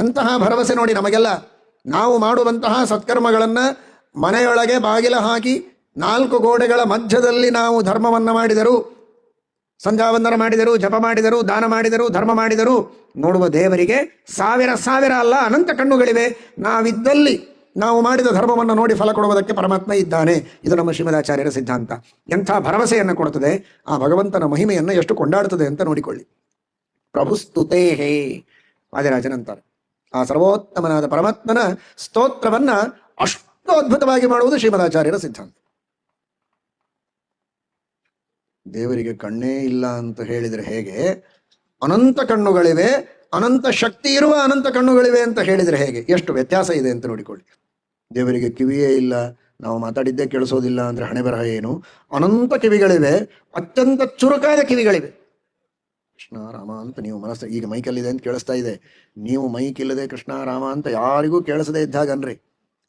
ಎಂತಹ ಭರವಸೆ ನೋಡಿ ನಮಗೆಲ್ಲ? ನಾವು ಮಾಡುವಂತಹ ಸತ್ಕರ್ಮಗಳನ್ನು ಮನೆಯೊಳಗೆ ಬಾಗಿಲ ಹಾಕಿ ನಾಲ್ಕು ಗೋಡೆಗಳ ಮಧ್ಯದಲ್ಲಿ ನಾವು ಧರ್ಮವನ್ನು ಮಾಡಿದರು, ಸಂಧ್ಯಾವಂದನ ಮಾಡಿದರು, ಜಪ ಮಾಡಿದರು, ದಾನ ಮಾಡಿದರು, ಧರ್ಮ ಮಾಡಿದರು ನೋಡುವ ದೇವರಿಗೆ ಸಾವಿರ ಸಾವಿರ ಅಲ್ಲ, ಅನಂತ ಕಣ್ಣುಗಳಿವೆ. ನಾವಿದ್ದಲ್ಲಿ ನಾವು ಮಾಡಿದ ಧರ್ಮವನ್ನು ನೋಡಿ ಫಲ ಕೊಡುವುದಕ್ಕೆ ಪರಮಾತ್ಮ ಇದ್ದಾನೆ. ಇದು ನಮ್ಮ ಶ್ರೀಮದಾಚಾರ್ಯರ ಸಿದ್ಧಾಂತ. ಎಂಥ ಭರವಸೆಯನ್ನು ಕೊಡುತ್ತದೆ? ಆ ಭಗವಂತನ ಮಹಿಮೆಯನ್ನು ಎಷ್ಟು ಕೊಂಡಾಡುತ್ತದೆ ಅಂತ ನೋಡಿಕೊಳ್ಳಿ. ಪ್ರಭುಸ್ತುತೇ ಹೇ ವಾದಿರಾಜನಂತಾರೆ ಆ ಸರ್ವೋತ್ತಮನಾದ ಪರಮಾತ್ಮನ ಸ್ತೋತ್ರವನ್ನ ಅಷ್ಟು ಅದ್ಭುತವಾಗಿ ಮಾಡುವುದು ಶ್ರೀಮದಾಚಾರ್ಯರ ಸಿದ್ಧಾಂತ. ದೇವರಿಗೆ ಕಣ್ಣೇ ಇಲ್ಲ ಅಂತ ಹೇಳಿದರೆ ಹೇಗೆ? ಅನಂತ ಕಣ್ಣುಗಳಿವೆ, ಅನಂತ ಶಕ್ತಿ ಇರುವ ಅನಂತ ಕಣ್ಣುಗಳಿವೆ ಅಂತ ಹೇಳಿದರೆ ಹೇಗೆ? ಎಷ್ಟು ವ್ಯತ್ಯಾಸ ಇದೆ ಅಂತ ನೋಡಿಕೊಳ್ಳಿ. ದೇವರಿಗೆ ಕಿವಿಯೇ ಇಲ್ಲ, ನಾವು ಮಾತಾಡಿದ್ದೇ ಕೇಳಿಸೋದಿಲ್ಲ ಅಂದ್ರೆ ಹಣೆ ಬರಹ ಏನು? ಅನಂತ ಕಿವಿಗಳಿವೆ, ಅತ್ಯಂತ ಚುರುಕಾದ ಕಿವಿಗಳಿವೆ. ಕೃಷ್ಣ ರಾಮ ಅಂತ ನೀವು ಮನಸ್ಸು ಈಗ ಮೈಕಲ್ಲಿದೆ ಅಂತ ಕೇಳಿಸ್ತಾ ಇದೆ. ನೀವು ಮೈಕ್ ಇಲ್ಲದೆ ಕೃಷ್ಣ ರಾಮ ಅಂತ ಯಾರಿಗೂ ಕೇಳಿಸದೇ ಇದ್ದಾಗ ಅನ್ರಿ.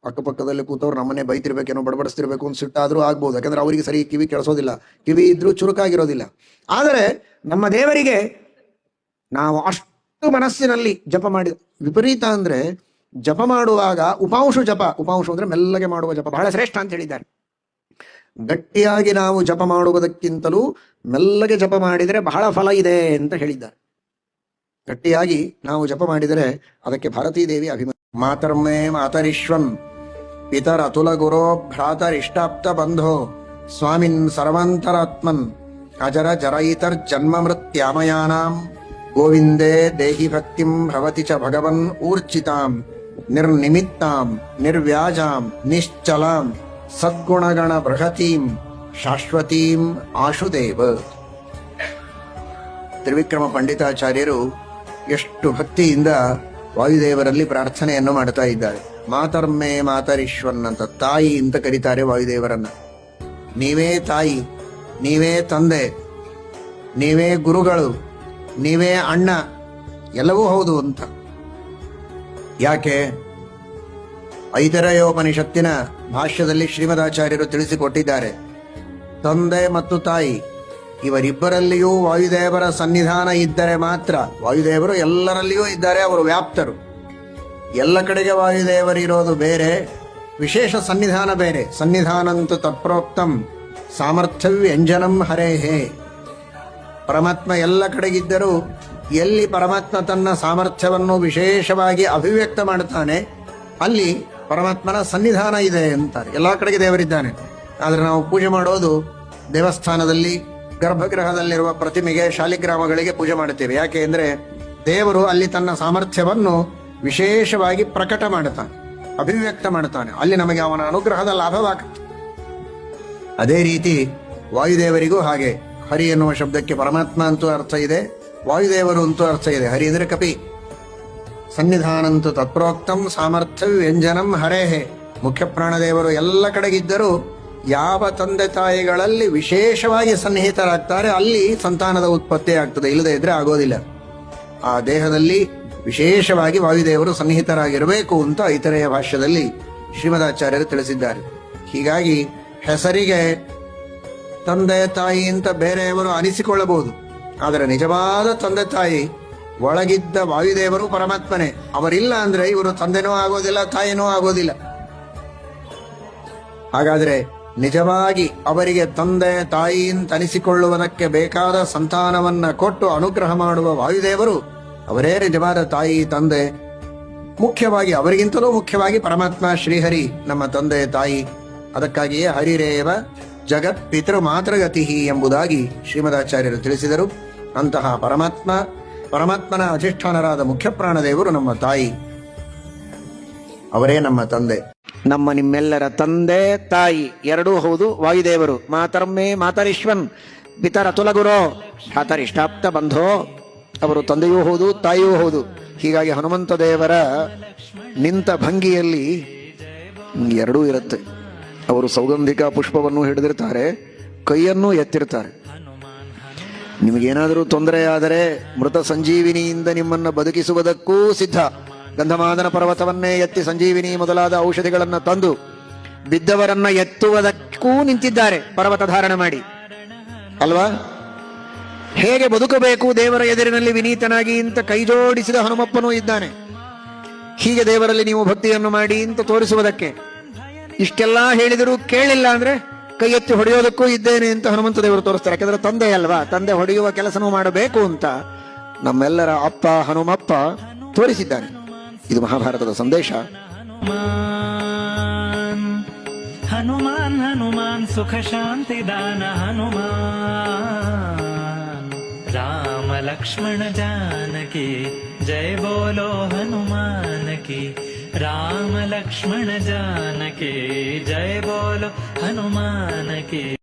ಅಕ್ಕಪಕ್ಕದಲ್ಲಿ ಕೂತವ್ರು ನಮ್ಮನೆ ಬೈತಿರ್ಬೇಕೇನೋ, ಬಡಬಡಿಸ್ತಿರ್ಬೇಕು ಅಂತ ಸಿಟ್ಟಾದ್ರೂ ಆಗ್ಬೋದು. ಯಾಕಂದ್ರೆ ಅವರಿಗೆ ಸರಿ ಕಿವಿ ಕೇಳಿಸೋದಿಲ್ಲ. ಕಿವಿ ಇದ್ರೂ ಚುರುಕಾಗಿರೋದಿಲ್ಲ. ಆದರೆ ನಮ್ಮ ದೇವರಿಗೆ ನಾವು ಅಷ್ಟು ಮನಸ್ಸಿನಲ್ಲಿ ಜಪ ಮಾಡಿದ ವಿಪರೀತ ಅಂದ್ರೆ ಜಪ ಮಾಡುವಾಗ ಉಪಾಂಶು ಜಪ ಉಪಾಂಶು ಅಂದ್ರೆ ಮೆಲ್ಲಗೆ ಮಾಡುವ ಜಪ ಬಹಳ ಶ್ರೇಷ್ಠ ಅಂತ ಹೇಳಿದ್ದಾರೆ. ಗಟ್ಟಿಯಾಗಿ ನಾವು ಜಪ ಮಾಡುವುದಕ್ಕಿಂತಲೂ ಮೆಲ್ಲಗೆ ಜಪ ಮಾಡಿದರೆ ಬಹಳ ಫಲ ಇದೆ ಅಂತ ಹೇಳಿದ್ದಾರೆ. ಗಟ್ಟಿಯಾಗಿ ನಾವು ಜಪ ಮಾಡಿದರೆ ಅದಕ್ಕೆ ಭಾರತೀ ದೇವಿ ಅಭಿಮಾನ ಮಾತರ್ಮೇ ಮಾತರಿಶ್ವಂ ಪಿತರ ಅತುಲ ಗುರೋ ಭ್ರಾತರಿಷ್ಟಾಪ್ತ ಬಂಧೋ ಸ್ವಾಮಿನ್ ಸರ್ವಾಂತರಾತ್ಮನ್ ಅಜರ ಜರಯಿತರ್ ಜನ್ಮ ಮೃತ್ಯಾಮಯಾನಾಂ. ಗೋವಿಂದೇ ದೇಹಿ ಭಕ್ತಿಂ ಭವತಿ ಚ ಭಗವನ್ ಊರ್ಚಿತಾಂ ನಿರ್ನಿಮಿತ್ತಾಂ, ನಿರ್ವ್ಯಾಜಾಂ, ನಿಶ್ಚಲಾಂ. ಸದ್ಗುಣಗಣ ಬೃಹತೀಂ ಶಾಶ್ವತೀಂ ಆಶುದೇವ. ತ್ರಿವಿಕ್ರಮ ಪಂಡಿತಾಚಾರ್ಯರು ಎಷ್ಟು ಭಕ್ತಿಯಿಂದ ವಾಯುದೇವರಲ್ಲಿ ಪ್ರಾರ್ಥನೆಯನ್ನು ಮಾಡ್ತಾ ಇದ್ದಾರೆ. ಮಾತರ್ಮೆ ಮಾತರಿಶ್ವನ್ ಅಂತ ತಾಯಿ ಅಂತ ಕರೀತಾರೆ ವಾಯುದೇವರನ್ನ. ನೀವೇ ತಾಯಿ, ನೀವೇ ತಂದೆ, ನೀವೇ ಗುರುಗಳು, ನೀವೇ ಅಣ್ಣ, ಎಲ್ಲವೂ ಹೌದು ಅಂತ. ಯಾಕೆ? ಐತರೇಯೋಪನಿಷತ್ತಿನ ಭಾಷ್ಯದಲ್ಲಿ ಶ್ರೀಮದಾಚಾರ್ಯರು ತಿಳಿಸಿಕೊಟ್ಟಿದ್ದಾರೆ. ತಂದೆ ಮತ್ತು ತಾಯಿ, ಇವರಿಬ್ಬರಲ್ಲಿಯೂ ವಾಯುದೇವರ ಸನ್ನಿಧಾನ ಇದ್ದರೆ ಮಾತ್ರ, ವಾಯುದೇವರು ಎಲ್ಲರಲ್ಲಿಯೂ ಇದ್ದಾರೆ, ಅವರು ವ್ಯಾಪ್ತರು. ಎಲ್ಲ ಕಡೆಗೆ ವಾಯುದೇವರಿರೋದು ಬೇರೆ, ವಿಶೇಷ ಸನ್ನಿಧಾನ ಬೇರೆ. ಸನ್ನಿಧಾನಂತು ತತ್ಪ್ರೋಕ್ತಂ ಸಾಮರ್ಥ್ಯ ವ್ಯಂಜನಂ ಹರೇಹೇ. ಪರಮಾತ್ಮ ಎಲ್ಲ ಕಡೆಗಿದ್ದರೂ ಎಲ್ಲಿ ಪರಮಾತ್ಮ ತನ್ನ ಸಾಮರ್ಥ್ಯವನ್ನು ವಿಶೇಷವಾಗಿ ಅಭಿವ್ಯಕ್ತ ಮಾಡುತ್ತಾನೆ ಅಲ್ಲಿ ಪರಮಾತ್ಮನ ಸನ್ನಿಧಾನ ಇದೆ ಅಂತಾರೆ. ಎಲ್ಲಾ ಕಡೆಗೆ ದೇವರಿದ್ದಾನೆ. ಆದರೆ ನಾವು ಪೂಜೆ ಮಾಡೋದು ದೇವಸ್ಥಾನದಲ್ಲಿ, ಗರ್ಭಗೃಹದಲ್ಲಿರುವ ಪ್ರತಿಮೆಗೆ, ಶಾಲಿಗ್ರಾಮಗಳಿಗೆ ಪೂಜೆ ಮಾಡುತ್ತೇವೆ. ಯಾಕೆ ಅಂದ್ರೆ ದೇವರು ಅಲ್ಲಿ ತನ್ನ ಸಾಮರ್ಥ್ಯವನ್ನು ವಿಶೇಷವಾಗಿ ಪ್ರಕಟ ಮಾಡುತ್ತಾನೆ, ಅಭಿವ್ಯಕ್ತ ಮಾಡುತ್ತಾನೆ. ಅಲ್ಲಿ ನಮಗೆ ಅವನ ಅನುಗ್ರಹದ ಲಾಭವಾಗುತ್ತೆ. ಅದೇ ರೀತಿ ವಾಯುದೇವರಿಗೂ ಹಾಗೆ. ಹರಿ ಎನ್ನುವ ಶಬ್ದಕ್ಕೆ ಪರಮಾತ್ಮ ಅಂತೂ ಅರ್ಥ ಇದೆ, ವಾಯುದೇವರು ಅಂತೂ ಅರ್ಥ ಇದೆ. ಹರಿ ಅಂದರೆ ಕಪಿ. ಸನ್ನಿಧಾನಂತು ತತ್ಪ್ರೋಕ್ತಂ ಸಾಮರ್ಥ್ಯ ವ್ಯಂಜನಂ ಹರೇಹೆ. ಮುಖ್ಯ ಪ್ರಾಣದೇವರು ಎಲ್ಲ ಕಡೆಗಿದ್ದರೂ ಯಾವ ತಂದೆ ತಾಯಿಗಳಲ್ಲಿ ವಿಶೇಷವಾಗಿ ಸನ್ನಿಹಿತರಾಗ್ತಾರೆ ಅಲ್ಲಿ ಸಂತಾನದ ಉತ್ಪತ್ತಿ ಆಗ್ತದೆ. ಇಲ್ಲದೇ ಇದ್ರೆ ಆಗೋದಿಲ್ಲ. ಆ ದೇಹದಲ್ಲಿ ವಿಶೇಷವಾಗಿ ವಾಯುದೇವರು ಸನ್ನಿಹಿತರಾಗಿರಬೇಕು ಅಂತ ಇತರೆಯ ಭಾಷ್ಯದಲ್ಲಿ ಶ್ರೀಮದಾಚಾರ್ಯರು ತಿಳಿಸಿದ್ದಾರೆ. ಹೀಗಾಗಿ ಹೆಸರಿಗೆ ತಂದೆ ತಾಯಿ ಅಂತ ಬೇರೆಯವರು ಅನಿಸಿಕೊಳ್ಳಬಹುದು. ಆದರೆ ನಿಜವಾದ ತಂದೆ ತಾಯಿ ಒಳಗಿದ್ದ ವಾಯುದೇವರು ಪರಮಾತ್ಮನೇ. ಅವರಿಲ್ಲ ಅಂದ್ರೆ ಇವರು ತಂದೆನೂ ಆಗೋದಿಲ್ಲ, ತಾಯಿನೂ ಆಗೋದಿಲ್ಲ. ಹಾಗಾದ್ರೆ ನಿಜವಾಗಿ ಅವರಿಗೆ ತಂದೆ, ತಾಯಿ ಅಂತ ಅನಿಸಿಕೊಳ್ಳುವುದಕ್ಕೆ ಬೇಕಾದ ಸಂತಾನವನ್ನ ಕೊಟ್ಟು ಅನುಗ್ರಹ ಮಾಡುವ ವಾಯುದೇವರು ಅವರೇ ನಿಜವಾದ ತಾಯಿ, ತಂದೆ. ಮುಖ್ಯವಾಗಿ ಅವರಿಗಿಂತಲೂ ಮುಖ್ಯವಾಗಿ ಪರಮಾತ್ಮ, ಶ್ರೀಹರಿ, ನಮ್ಮ ತಂದೆ, ತಾಯಿ. ಅದಕ್ಕಾಗಿಯೇ ಹರಿರೇವ ಜಗತ್ ಪಿತೃ ಮಾತೃಗತಿ ಎಂಬುದಾಗಿ ಶ್ರೀಮದಾಚಾರ್ಯರು ತಿಳಿಸಿದರು. ಅಂತಹ ಪರಮಾತ್ಮ ಪರಮಾತ್ಮನ ಅಧಿಷ್ಠಾನರಾದ ಮುಖ್ಯ ಪ್ರಾಣದೇವರು ನಮ್ಮ ತಾಯಿ. ಅವರೇ ನಮ್ಮ ತಂದೆ. ನಮ್ಮ ನಿಮ್ಮೆಲ್ಲರ ತಂದೆ, ತಾಯಿ, ಎರಡೂ ಹೌದು, ವಾಯುದೇವರು. ಮಾತರ್ಮೇ ಮಾತರಿಶ್ವನ್ ಪಿತರ ತುಲಗುರೋ ಭ್ರಾತರಿಷ್ಟಾಪ್ತ ಬಂಧೋ. ಅವರು ತಂದೆಯೂ ಹೌದು, ತಾಯಿಯೂ ಹೌದು. ಹೀಗಾಗಿ ಹನುಮಂತ ದೇವರ ನಿಂತ ಭಂಗಿಯಲ್ಲಿ ಎರಡೂ ಇರುತ್ತೆ. ಅವರು ಸೌಗಂಧಿಕ ಪುಷ್ಪವನ್ನು ಹಿಡಿದಿರ್ತಾರೆ, ಕೈಯನ್ನು ಎತ್ತಿರ್ತಾರೆ. ನಿಮಗೇನಾದರೂ ತೊಂದರೆ ಆದರೆ ಮೃತ ಸಂಜೀವಿನಿಯಿಂದ ನಿಮ್ಮನ್ನು ಬದುಕಿಸುವುದಕ್ಕೂ ಸಿದ್ಧ. ಗಂಧಮಾದನ ಪರ್ವತವನ್ನೇ ಎತ್ತಿ ಸಂಜೀವಿನಿ ಮೊದಲಾದ ಔಷಧಿಗಳನ್ನು ತಂದು ಬಿದ್ದವರನ್ನ ಎತ್ತುವುದಕ್ಕೂ ನಿಂತಿದ್ದಾರೆ. ಪರ್ವತ ಧಾರಣ ಮಾಡಿ. ಅಲ್ವಾ? ಹೇಗೆ ಬದುಕಬೇಕು? ದೇವರ ಎದುರಿನಲ್ಲಿ ವಿನೀತನಾಗಿ ಇಂತ ಕೈಜೋಡಿಸಿದ ಹನುಮಪ್ಪನೂ ಇದ್ದಾನೆ. ಹೀಗೆ ದೇವರಲ್ಲಿ ನೀವು ಭಕ್ತಿಯನ್ನು ಮಾಡಿ ಅಂತ ತೋರಿಸುವುದಕ್ಕೆ. ಇಷ್ಟೆಲ್ಲಾ ಹೇಳಿದರೂ ಕೇಳಿಲ್ಲ ಅಂದ್ರೆ ಕೈ ಎತ್ತಿ ಹೊಡೆಯೋದಕ್ಕೂ ಇದ್ದೇನೆ ಅಂತ ಹನುಮಂತ ದೇವರು ತೋರಿಸ್ತಾರೆ. ಯಾಕಂದ್ರೆ ತಂದೆ ಅಲ್ವಾ? ತಂದೆ ಹೊಡೆಯುವ ಕೆಲಸನೂ ಮಾಡಬೇಕು ಅಂತ ನಮ್ಮೆಲ್ಲರ ಅಪ್ಪ, ಹನುಮಪ್ಪ ತೋರಿಸಿದ್ದಾನೆ ಇದು ಮಹಾಭಾರತದ ಸಂದೇಶ. ಹನುಮಾನ್ ಹನುಮಾನ್ ಸುಖ ಶಾಂತಿ ದಾನ ಹನುಮಾನ್. लक्ष्मण जानकी जय बोलो हनुमान की राम लक्ष्मण जानकी जय बोलो हनुमान की